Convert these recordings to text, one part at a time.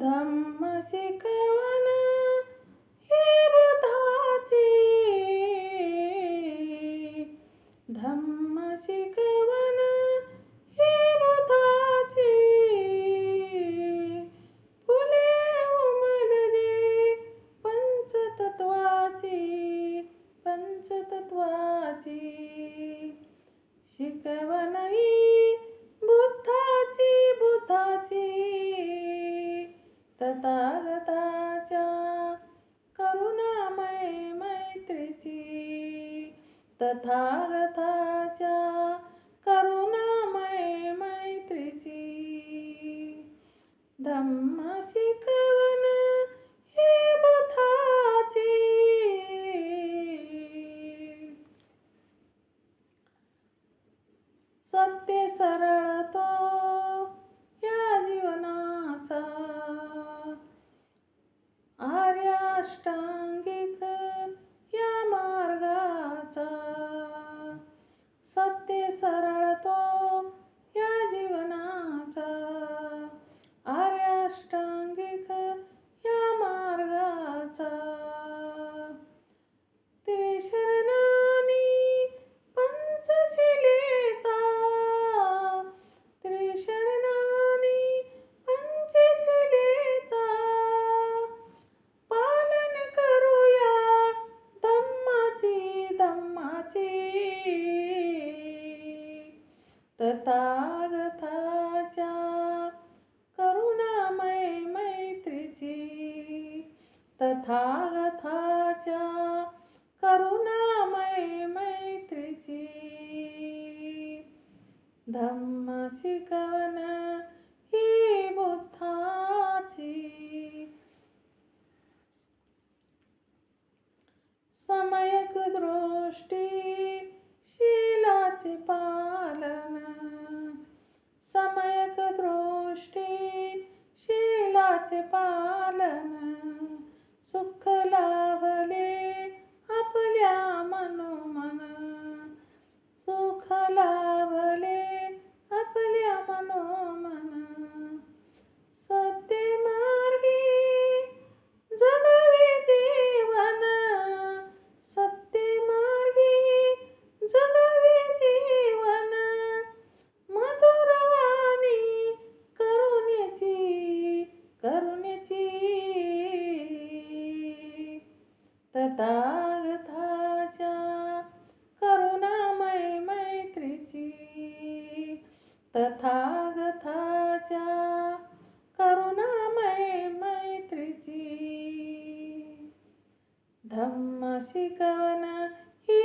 धम्म तथागताच्या करुणामय मैत्रीची. धम्म शिकवण हे बुद्धाची सत्य सरळ तो या जीवनाचा. आर्याष्टा तथागताच्या करुणामय मैत्रीची। धम्म शिकवण ही बुद्धाची। समयक दृष्टी शीलाचे पालन तथागताच्या करुणामय मैत्रीची। धम्म शिकवण ही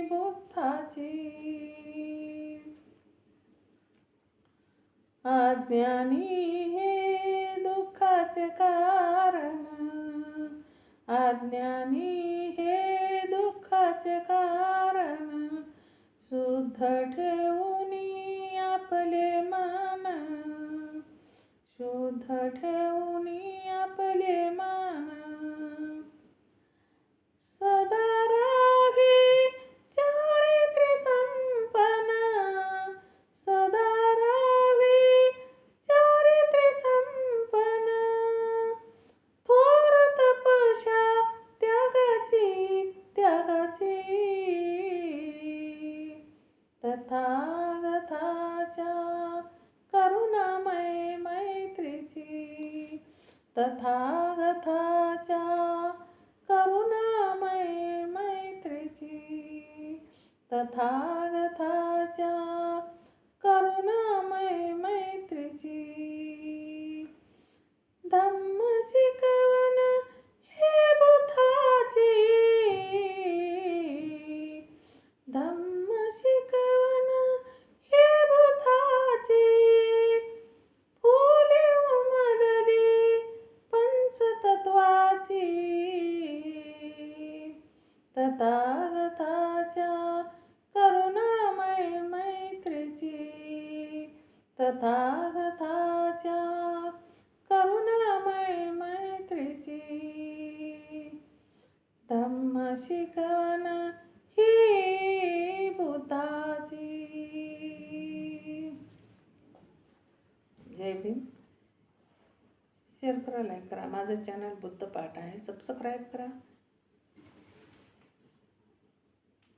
बुद्धाची। अज्ञानी हे दुःखाचे कारण। अज्ञानी हे दुःखाचे कारण। शुद्ध ठेवून तथागताच्या करुणामय मैत्रीची। तथागताच्या तथागताच्या करुणामय मैत्रीची। धम्म जय भीम। शेअर करा, लाईक करा. माझं चॅनल बुद्ध पाठ आहे. सबस्क्राईब करा.